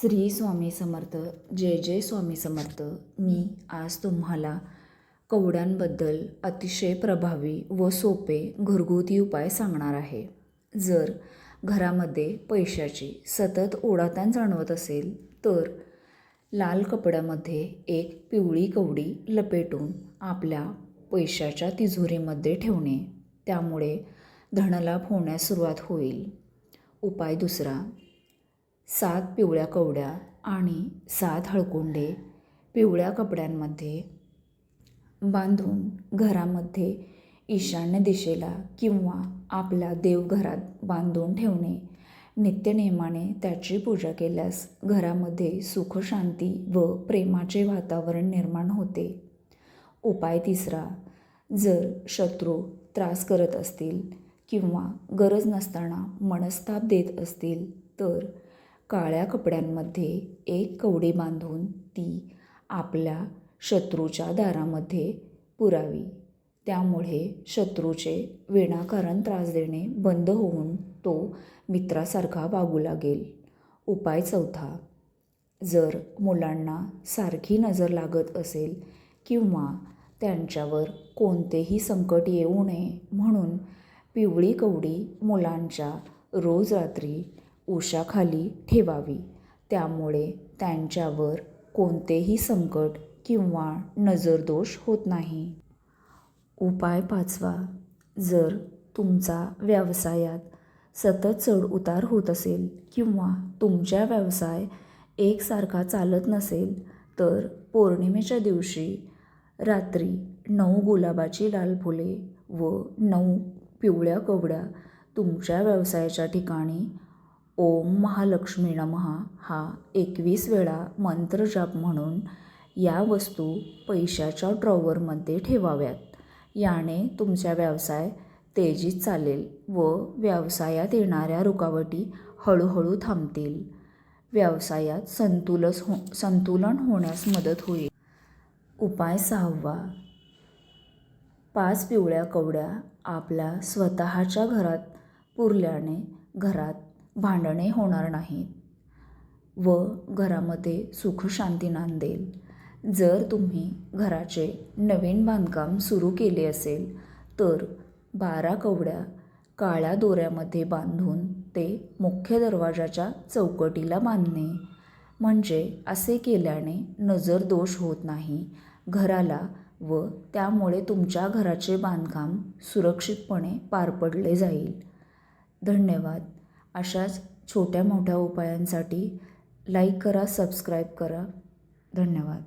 श्री स्वामी समर्थ जय जय स्वामी समर्थ. मी आज तुम्हाला कवड्यांबद्दल अतिशय प्रभावी व सोपे घरगुती उपाय सांगणार आहे. जर घरामध्ये पैशाची सतत ओढाताण जाणवत असेल तर लाल कपड्यामध्ये एक पिवळी कवडी लपेटून आपल्या पैशाच्या तिजोरीमध्ये ठेवणे त्यामुळे धनलाभ होण्यास सुरुवात होईल. उपाय दुसरा सात पिवळ्या कवड्या आणि सात हळकुंडे पिवळ्या कपड्यांमध्ये बांधून घरामध्ये ईशान्य दिशेला किंवा आपल्या देवघरात बांधून ठेवणे. नित्यनेमाने त्याची पूजा केल्यास घरामध्ये सुख शांती व प्रेमाचे वातावरण निर्माण होते. उपाय तिसरा जर शत्रू त्रास करत असतील किंवा गरज नसताना मनस्ताप देत असतील तर काळ्या कपड्यांमध्ये एक कवडी बांधून ती आपल्या शत्रूच्या दारामध्ये पुरावी. त्यामुळे शत्रूचे विनाकारण त्रास देणे बंद होऊन तो मित्रासारखा वागू लागेल. उपाय चौथा. जर मुलांना सारखी नजर लागत असेल किंवा त्यांच्यावर कोणतेही संकट येऊ नये म्हणून पिवळी कवडी मुलांच्या रोज रात्री उशाखाली ठेवावी. त्यामुळे त्यांच्यावर कोणतेही संकट किंवा नजरदोष होत नाही. उपाय पाचवा. जर तुमचा व्यवसायात सतत चढ उतार होत असेल किंवा तुमचा व्यवसाय एकसारखा चालत नसेल तर पौर्णिमेच्या दिवशी रात्री नऊ गुलाबाची लाल फुले व नऊ पिवळ्या कवड्या तुमच्या व्यवसायाच्या ठिकाणी ओम महालक्ष्मी नमहा हा एकवीस वेळा मंत्रजाप म्हणून या वस्तू पैशाच्या ड्रॉवरमध्ये ठेवाव्यात. याने तुमचा व्यवसाय तेजीत चालेल व व्यवसायात येणाऱ्या रुकावटी हळूहळू थांबतील. व्यवसायात संतुलस हो संतुलन होण्यास मदत होईल. उपाय सहावा. पाच पिवळ्या कवड्या आपल्या स्वतःच्या घरात पुरल्याने घरात भांडणे होणार नाहीत. व घरामध्ये सुखशांती नांदेल. जर तुम्ही घराचे नवीन बांधकाम सुरू केले असेल तर बारा कवड्या काळ्या दोऱ्यामध्ये बांधून ते मुख्य दरवाजाच्या चौकटीला बांधणे. म्हणजे असे केल्याने नजर दोष होत नाही घराला व त्यामुळे तुमच्या घराचे बांधकाम सुरक्षितपणे पार पडले जाईल. धन्यवाद. अशाच छोट्या मोठ्या उपायांसाठी लाईक करा सबस्क्राईब करा. धन्यवाद.